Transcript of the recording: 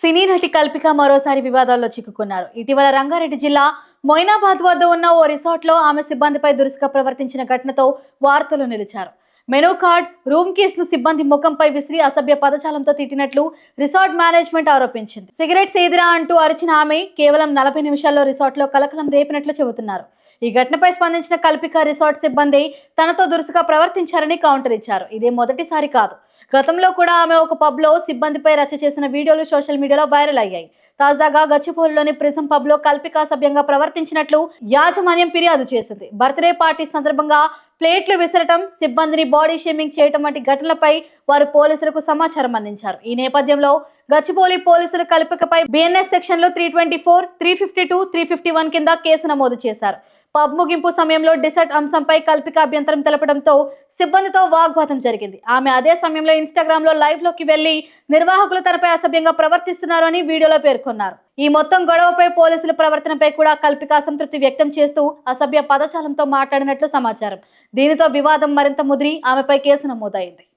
సినీ నటి కల్పిక మరోసారి వివాదాల్లో చిక్కుకున్నారు. ఇటీవల రంగారెడ్డి జిల్లా మొయినాబాద్ వద్ద ఉన్న ఓ రిసార్ట్లో ఆమె సిబ్బందిపై దురుసుగా ప్రవర్తించిన ఘటనతో వార్తలు నిలిచారు. మెనూ కార్డ్ రూమ్ కీస్ను సిబ్బంది ముఖంపై విసిరి అసభ్య పదజాలంతో తిట్టినట్లు రిసార్ట్ మేనేజ్మెంట్ ఆరోపించింది. సిగరెట్స్ ఎదిరా అంటూ అరిచిన ఆమె కేవలం నలభై నిమిషాల్లో రిసార్ట్లో కలకలం రేపినట్లు చెబుతున్నారు. ఈ ఘటనపై స్పందించిన కల్పిక రిసార్ట్ సిబ్బంది తనతో దురుసుగా ప్రవర్తించారని కౌంటర్ ఇచ్చారు. ఇదే మొదటిసారి కాదు. గతంలో కూడా ఆమె ఒక పబ్లో సిబ్బందిపై రచ్చ చేసిన వీడియోలు సోషల్ మీడియాలో వైరల్ అయ్యాయి. తాజాగా గచ్చిపోలిలోని ప్రిజం పబ్లో కల్పిక సభ్యంగా ప్రవర్తించినట్లు యాజమాన్యం ఫిర్యాదు చేసింది. బర్త్డే పార్టీ సందర్భంగా ప్లేట్లు విసరటం సిబ్బందిని బాడీ షేమింగ్ చేయటం వంటి ఘటనలపై వారు పోలీసులకు సమాచారం అందించారు. ఈ నేపథ్యంలో గచ్చిపోలి పోలీసులు కల్పికపై బిఎన్ఎస్ సెక్షన్లో three twenty four three fifty two three fifty one కింద కేసు నమోదు చేశారు. పబ్ ముగింపు సమయంలో డిసర్ట్ అంశంపై కల్పిక అభ్యంతరం తెలపడంతో సిబ్బందితో వాగ్వాదం జరిగింది. ఆమె అదే సమయంలో ఇన్స్టాగ్రామ్లో లైవ్లోకి వెళ్ళి నిర్వాహకులు తనపై అసభ్యంగా ప్రవర్తిస్తున్నారు అని వీడియోలో పేర్కొన్నారు. ఈ మొత్తం గొడవపై పోలీసుల ప్రవర్తనపై కూడా కల్పిక అసంతృప్తి వ్యక్తం చేస్తూ అసభ్య పదజాలంతో మాట్లాడినట్లు సమాచారం. దీనితో వివాదం మరింత ముదిరి ఆమెపై కేసు నమోదైంది.